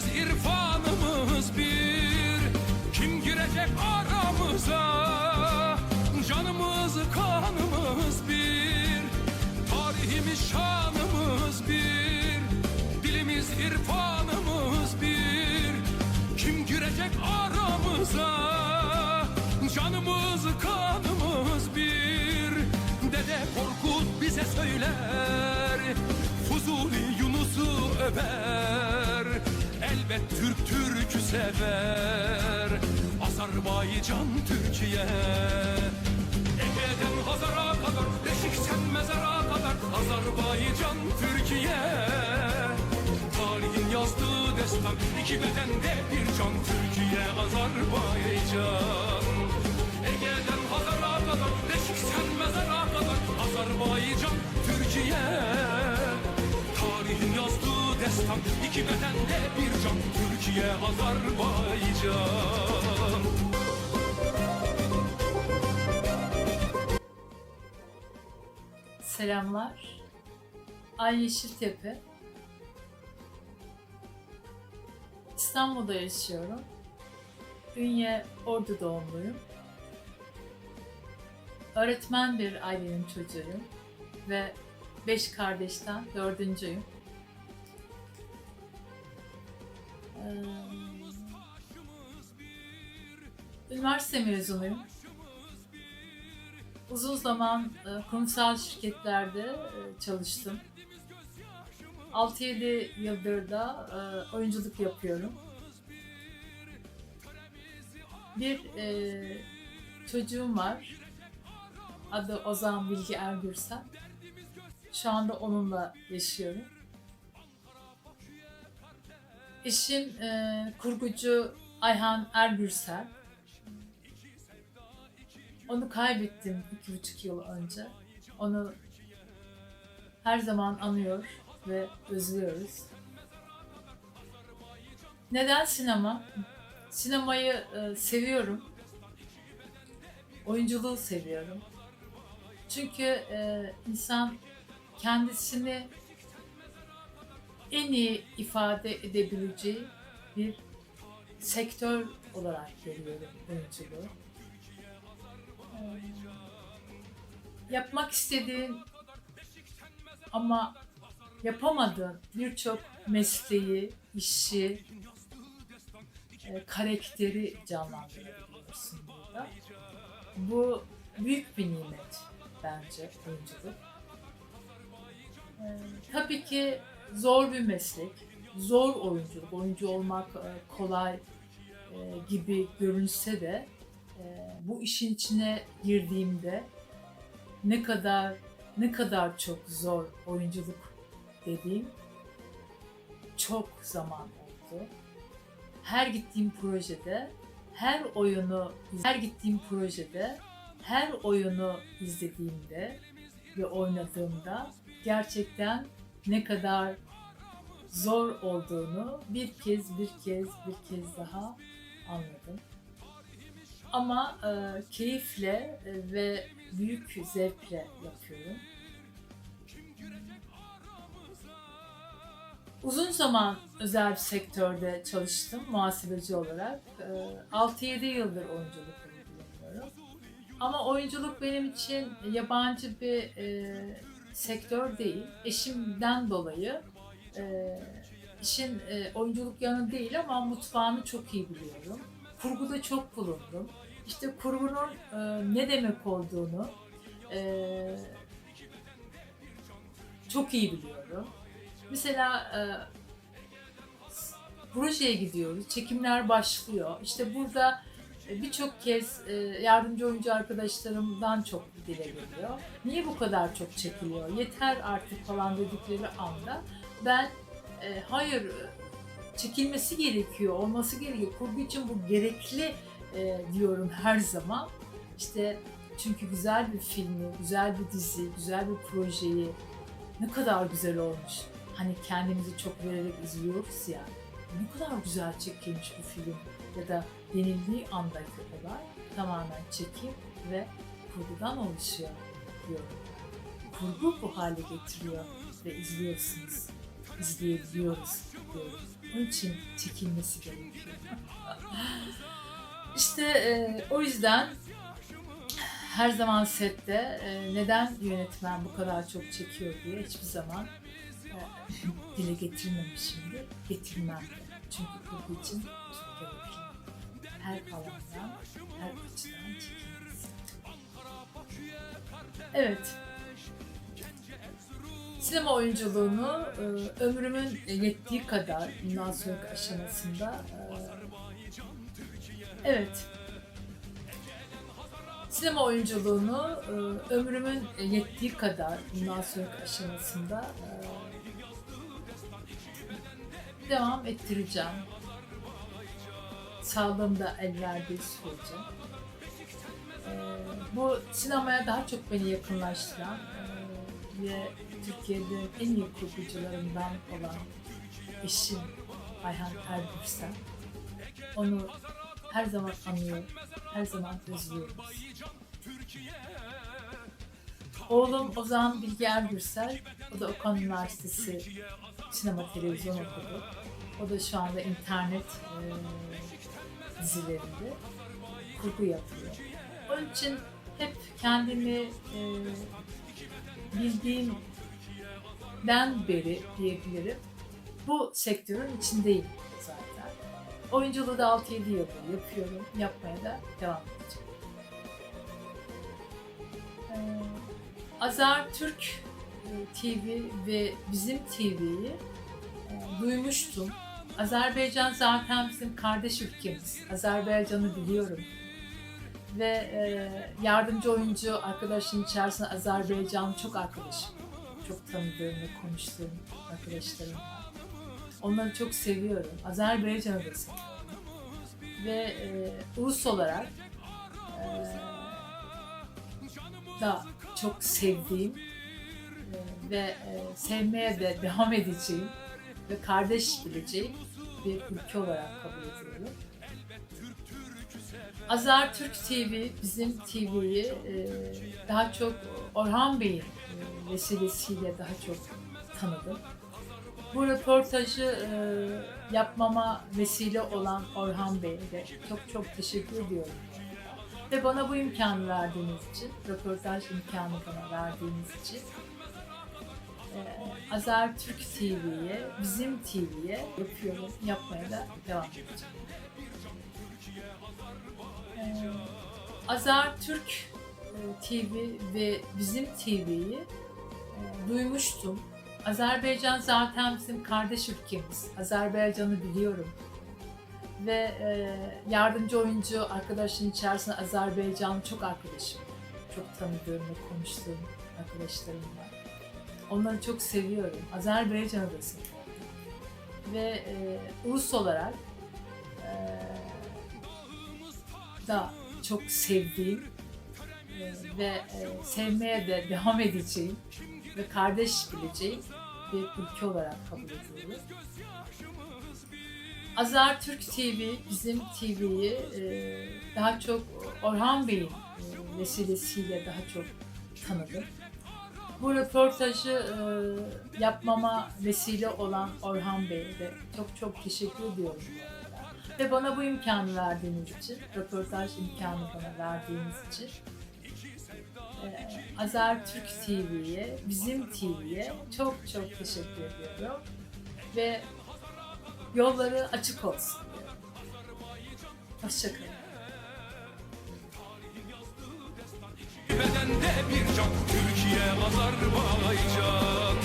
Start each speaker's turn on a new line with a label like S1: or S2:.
S1: Biz irfanımız bir. Kim girecek aramıza? Canımız kanımız bir. Tarihimiz şanımız bir. Dilimiz irfanımız bir. Kim girecek aramıza? Canımız kanımız bir. Dede Korkut bize söyler Fuzuli Yunus'u över. Elbet Türk Türk'ü sever. Azerbaycan Türkiye. Ege'den Hazar'a kadar Beşikten mezara kadar Azerbaycan Türkiye. Tarihin yazdığı destan iki bedende bir can Türkiye Azerbaycan iki bedende bir can Türkiye Azerbaycan
S2: Selamlar. Ay Yeşiltepe. İstanbul'da yaşıyorum. Ünye Ordu doğumluyum. Öğretmen bir ailenin çocuğuyum ve beş kardeşten dördüncüyüm. Üniversite mezunuyum. Uzun zaman e, kurumsal şirketlerde e, çalıştım. 6-7 yıldır da e, oyunculuk yapıyorum. Bir çocuğum var. Adı Ozan Bilgi Ergürsel. Şu anda onunla yaşıyorum. Eşim e, kurgucu Ayhan Ergürsel. Onu kaybettim iki buçuk yıl önce. Onu her zaman anıyor ve özlüyoruz. Neden sinema? Sinemayı e, seviyorum. Oyunculuğu seviyorum. Çünkü e, insan kendisini en iyi ifade edebileceği bir sektör olarak görüyorum oyunculuğu. yapmak istediğin ama yapamadığın birçok mesleği, işi, e, karakteri canlandırabiliyorsun burada. Bu büyük bir nimet bence oyunculuk. E, tabii ki zor bir meslek, zor oyunculuk, oyuncu olmak e, kolay e, gibi görünse de e, bu işin içine girdiğimde ne kadar ne kadar çok zor oyunculuk dediğim çok zaman oldu. Her gittiğim projede, her oyunu, her gittiğim projede, her oyunu izlediğimde ve oynadığımda gerçekten ne kadar zor olduğunu bir kez, bir kez, bir kez daha anladım. Ama e, keyifle e, ve büyük zevkle yapıyorum. Uzun zaman özel bir sektörde çalıştım muhasebeci olarak. E, 6-7 yıldır oyunculuk uyguluyorum. Ama oyunculuk benim için yabancı bir e, sektör değil. Eşimden dolayı e, işin e, oyunculuk yanı değil ama mutfağını çok iyi biliyorum. Kurguda çok bulundum. İşte kurgunun e, ne demek olduğunu e, çok iyi biliyorum. Mesela e, projeye gidiyoruz, çekimler başlıyor. İşte burada birçok kez e, yardımcı oyuncu arkadaşlarımdan çok dile geliyor. Niye bu kadar çok çekiliyor? Yeter artık falan dedikleri anda ben e, hayır e, çekilmesi gerekiyor, olması gerekiyor. Kurgu için bu gerekli e, diyorum her zaman. İşte çünkü güzel bir filmi, güzel bir dizi, güzel bir projeyi ne kadar güzel olmuş. Hani kendimizi çok vererek izliyoruz ya. Ne kadar güzel çekilmiş bu film ya da denildiği andaki olay tamamen çekim ve kurgudan oluşuyor diyorum. Kurgu bu hale getiriyor ve izliyorsunuz. İzleyebiliyoruz diyorum. Onun için çekilmesi gerekiyor. İşte e, o yüzden her zaman sette e, neden yönetmen bu kadar çok çekiyor diye hiçbir zaman e, dile getirmemişimdir. Getirmem. Çünkü kurgu için çok gerekli. Her alandan, her açıdan. Evet. Sinema oyunculuğunu e, ömrümün yettiği kadar bundan sonraki aşamasında e, evet sinema oyunculuğunu e, ömrümün yettiği kadar bundan sonraki aşamasında devam ettireceğim. Sağlığım da el verdiği sürece. E, bu sinemaya daha çok beni yakınlaştıran e, ve Türkiye'de en iyi kurgucularından olan eşim Ayhan Ergürsel. Onu her zaman anıyorum, her zaman özlüyoruz. Oğlum Ozan Bilge Ergürsel, o da Okan Üniversitesi sinema televizyon okudu. O da şu anda internet e, dizilerinde kurgu yapıyor. Onun için hep kendimi e, bildiğimden beri diyebilirim. Bu sektörün içindeyim zaten. Oyunculuğu da 6-7 yıldır yapıyorum. Yapmaya da devam edeceğim. Ee, Azar Türk e, TV ve Bizim TV'yi e, duymuştum. Azerbaycan zaten bizim kardeş ülkemiz. Azerbaycan'ı biliyorum. Ve e, yardımcı oyuncu arkadaşın içerisinde Azerbaycan çok arkadaşım. Çok tanıdığım ve konuştuğum arkadaşlarım var. Onları çok seviyorum. Azerbaycan'ı da seviyorum. Ve e, ulus olarak e, da çok sevdiğim e, ve e, sevmeye de devam edeceğim ve kardeş bileceğim bir ülke olarak kabul ediyorum. Azar Türk TV, bizim TV'yi e, daha çok Orhan Bey'in e, vesilesiyle daha çok tanıdım. Bu röportajı e, yapmama vesile olan Orhan Bey'e de çok çok teşekkür ediyorum. Ve bana bu imkanı verdiğiniz için, röportaj imkanı bana verdiğiniz için e, Azar Türk TV'ye, bizim TV'ye yapıyorum, yapmaya da devam edeceğim. E, Azar Türk TV ve bizim TV'yi e, duymuştum. Azerbaycan zaten bizim kardeş ülkemiz. Azerbaycan'ı biliyorum. Ve e, yardımcı oyuncu arkadaşın içerisinde Azerbaycan çok arkadaşım. Çok tanıdığım ve konuştuğum arkadaşlarım var. Onları çok seviyorum. Azerbaycan'ı da seviyorum. Ve e, ulus olarak e, da çok sevdiğim e, ve e, sevmeye de devam edeceğim ve kardeş bileceğim bir ülke olarak kabul ediyorum. Azar Türk TV, bizim TV'yi e, daha çok Orhan Bey'in e, vesilesiyle daha çok tanıdım. Bu röportajı e, yapmama vesile olan Orhan Bey'e de çok çok teşekkür ediyorum. Ve bana bu imkanı verdiğiniz için, röportaj imkanı bana verdiğiniz için e, Azar Türk TV'ye, bizim TV'ye çok çok teşekkür ediyorum. Ve yolları açık olsun. Hoşçakalın.
S1: Bedende bir can Türkiye Azerbaycan